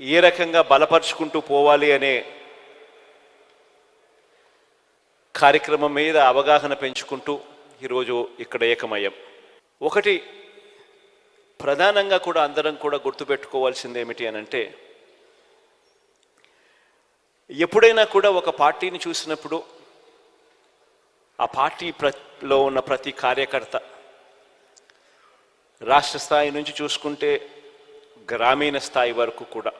ఏ రకంగా బలపరుచుకుంటూ పోవాలి అనే కార్యక్రమం మీద అవగాహన పెంచుకుంటూ ఈరోజు ఇక్కడ ఏకమయ్యాం. ఒకటి ప్రధానంగా కూడా అందరం కూడా గుర్తుపెట్టుకోవాల్సింది ఏమిటి అని అంటే ఎప్పుడైనా కూడా ఒక పార్టీని చూసినప్పుడు ఆ పార్టీ ప్రలో ఉన్న ప్రతి కార్యకర్త రాష్ట్ర స్థాయి నుంచి చూసుకుంటే గ్రామీణ స్థాయి వరకు కూడా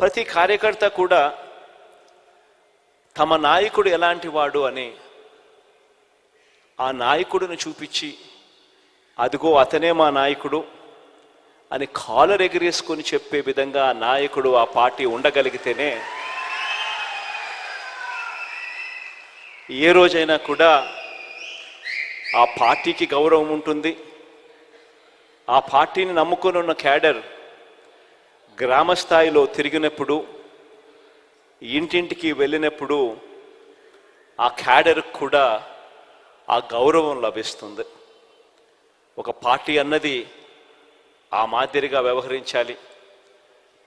ప్రతి కార్యకర్త కూడా తమ నాయకుడు ఎలాంటి వాడు అని ఆ నాయకుడిని చూపించి అదిగో అతనే మా నాయకుడు అని కాలర్ ఎగిరేసుకొని చెప్పే విధంగా ఆ నాయకుడు ఆ పార్టీ ఉండగలిగితేనే ఏ రోజైనా కూడా ఆ పార్టీకి గౌరవం ఉంటుంది. ఆ పార్టీని నమ్ముకొని ఉన్న క్యాడర్ గ్రామ స్థాయిలో తిరిగినప్పుడు ఇంటింటికి వెళ్ళినప్పుడు ఆ క్యాడర్ కూడా ఆ గౌరవం లభిస్తుంది. ఒక పార్టీ అన్నది ఆ మాదిరిగా వ్యవహరించాలి.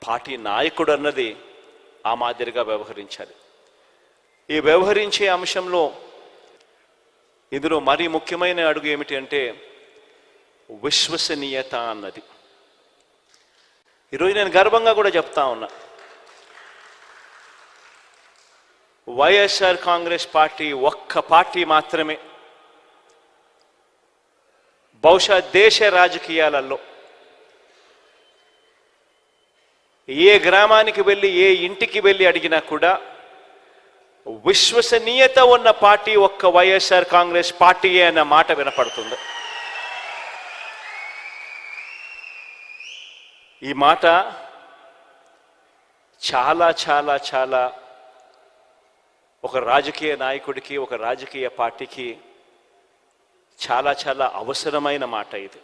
పార్టీ నాయకుడు అన్నది ఆ మాదిరిగా వ్యవహరించాలి. ఈ వ్యవహరించే అంశంలో ఇందులో మరీ ముఖ్యమైన అడుగు ఏమిటి అంటే విశ్వసనీయత అన్నది. ఈరోజు నేను గర్వంగా కూడా చెప్తా ఉన్నా. వైఎస్ఆర్ కాంగ్రెస్ పార్టీ ఒక్క పార్టీ మాత్రమే. బహుశా దేశ రాజకీయాలలో ఏ గ్రామానికి వెళ్ళి ఏ ఇంటికి వెళ్ళి అడిగినా కూడా విశ్వసనీయత ఉన్న పార్టీ ఒక్క వైఎస్ఆర్ కాంగ్రెస్ పార్టీయే అన్న మాట వినపడుతుంది. ఈ మాట చాలా చాలా చాలా ఒక రాజకీయ నాయకుడికి ఒక రాజకీయ పార్టీకి చాలా చాలా అవసరమైన మాట ఇది.